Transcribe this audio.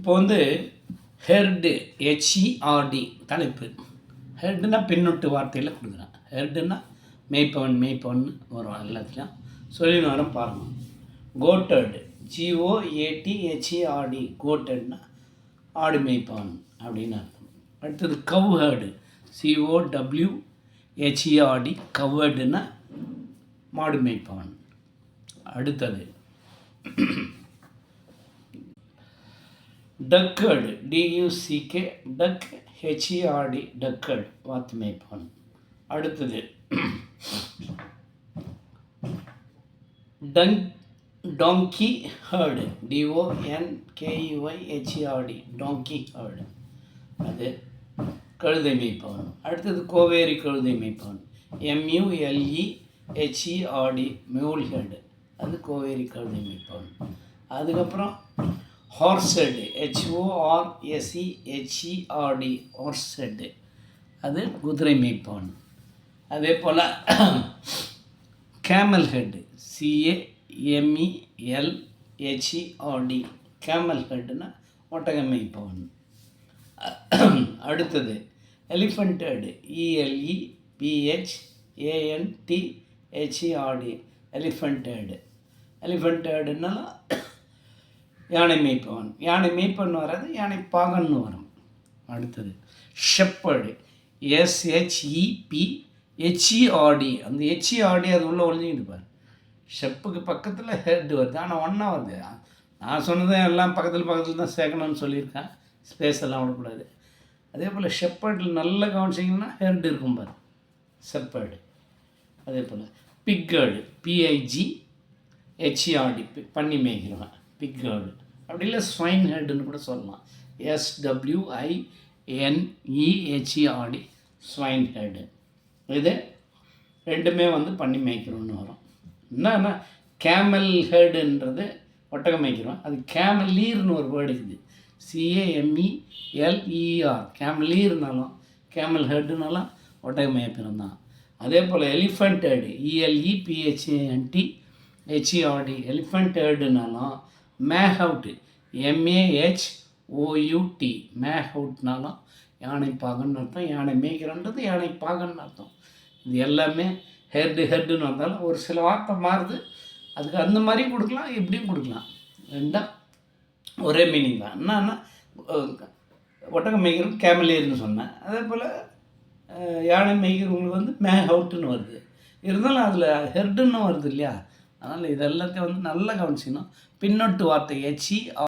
இப்போ வந்து ஹெர்டு ஹெச்இஆர்டி தலைப்பு. ஹெர்டுனா பின்னொட்டு வார்த்தையில் கொடுக்குறேன். ஹெர்டுனா மேய்ப்பவன் மேய்ப்பவன் வரும் எல்லாத்தையும் சொல்லி வரும் பாருங்கள் கோட்டர்டு ஜிஓஏடி ஹெச்இஆர்டி கோட்டர்ட்னா ஆடு மேய்ப்பவன் அப்படின்னு அர்த்தம். அடுத்தது கவ் ஹேர்டு சிஓடபிள்யூ ஹெச்இஆர்டி கவர்டுனா மாடு மேய்ப்பவன். அடுத்தது டக்கர்டு டியூசிகே டக் H E R D duckherd வாத்து அடுத்தது tongue donkey herd D O N K E Y H E R D donkey herd. அது கழுதை மேய்ப்பவன் அடுத்தது கோவேரி கழுதை மேய்ப்பவன் எம்யூஎல்இ ஹெச்இஆர்டி மியூல் ஹெட் அது கோவேரி கழுதை மேய்ப்பவன் அதுக்கப்புறம் horse herd H O R S E H E R D horse அது குதிரை மேய்ப்பவன். அதே போல் camel herd C A M E L H E R D camel ஹெட்னா ஒட்டக மேய்ப்பவன். அடுத்தது elephant herd E L E P H A N T H E R D elephant herd elephant ஹெட்னா யானை மேய்ப்பவன் யானை மேய்ப்பன் வராது யானை பாகன்னு வரும். அடுத்தது ஷெப்பர்டு எஸ்ஹெச்இபி ஹெச்இஆர்டி அந்த ஹெச்இஆர்டி அது உள்ளே ஒழிஞ்சிக்கிட்டு பாரு. ஷெப்புக்கு பக்கத்தில் ஹெட் வருது. ஆனால் ஒன்றா வருது. நான் சொன்னது எல்லாம் பக்கத்தில் பக்கத்தில் தான் சேர்க்கணும்னு சொல்லியிருக்கேன். ஸ்பேஸ் எல்லாம் விடக்கூடாது. அதே போல் ஷெப்பர்டில் நல்லா கவனிச்சிங்கன்னா ஹெட் இருக்கும் பாரு. ஷெப்பர்டு அதே போல் பிக்கர்டு பிஐஜி ஹெச்இஆர்டி பண்ணி மேய்க்கிறவன் பிக் பிக்கர்டு அப்படி இல்லை ஸ்வைன் ஹெட்டுன்னு கூட சொல்லலாம். எஸ்டபிள்யூஐ என்இஹெச்இஆர்டி ஸ்வைன் ஹெட்டு இது ரெண்டுமே வந்து பண்ணி மேய்க்கிறோன்னு வரும். என்னன்னா கேமல் ஹெர்டுன்றது ஒட்டகம் மேய்க்கிறோம். அது கேமலீர்னு ஒரு வேர்டு இருக்குது. சிஏஎம்இஎல்இஆர் கேமலீர்னாலும் கேமல் ஹெர்டுனாலும் ஒட்டகம் மேய்ப்பினம் தான். அதே போல் elephant ஹெர்டு இஎல்இபிஹெச்ஏஎன்டி ஹெச்இஆர்டி elephant ஹெர்டுனாலும் make mAh OUT make அவுட்னாலும் யானை பாகன்னு அர்த்தம். யானை மேய்க்கிறன்றது யானை பாகன்னு அர்த்தம். இது எல்லாமே ஹெர்டு ஹெர்டுன்னு வந்தாலும் ஒரு சில வார்த்தை மாறுது. அதுக்கு அந்த மாதிரியும் கொடுக்கலாம் இப்படியும் கொடுக்கலாம். ரெண்டா ஒரே மீனிங் தான். என்னன்னா ஒட்டகம் மேய்க்கிறவங்க கேமலியர்னு சொன்னேன். அதே போல் யானை மேய்க்கிறவங்களுக்கு வந்து மேக் ஹவுட்டுன்னு வருது. இருந்தாலும் அதில் ஹெர்டுன்னு வருது இல்லையா? அதனால் இதெல்லாத்தையும் வந்து நல்லா கவனிச்சிக்கணும். பின்னொட்டு வார்த்தை ஹெச்இ